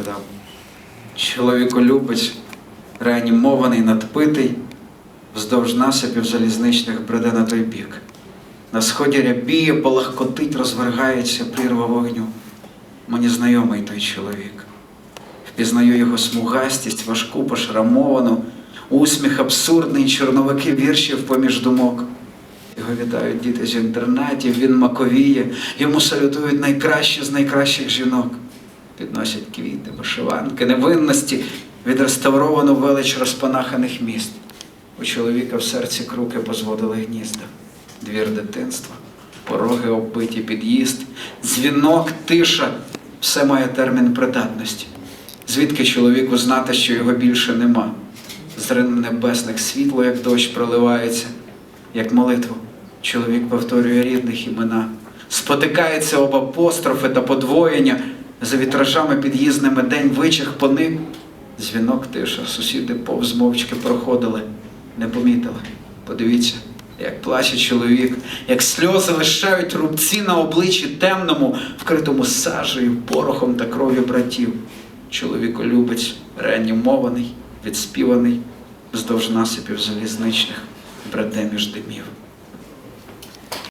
розповідав. Чоловіколюбець, реанімований, надпитий, вздовж насипів залізничних бреде на той бік. На сході рябіє, палахкотить, розвергається прірва вогню. Мені знайомий той чоловік. Впізнаю його смугастість, важку, пошрамовану, усміх абсурдний, чорновики віршів поміж думок. Його вітають діти з інтернатів, він маковіє, йому салютують найкращі з найкращих жінок. Підносять квіти, вишиванки, невинності, відреставровану велич розпанаханих міст. У чоловіка в серці круки позводили гнізда, двір дитинства, пороги оббиті під'їзд, дзвінок, тиша все має термін придатності. Звідки чоловіку знати, що його більше нема? З рин небесних світло, як дощ проливається, як молитву. Чоловік повторює рідних імена, спотикається об апострофи та подвоєння, за вітражами під'їзними день вичих поник. Дзвінок тиша, сусіди повз мовчки проходили, не помітили. Подивіться, як плаче чоловік, як сльози лишають рубці на обличчі темному, вкритому сажею, порохом та кров'ю братів. Чоловіколюбець, реанімований, відспіваний, вздовж насипів залізничних, браде між димів.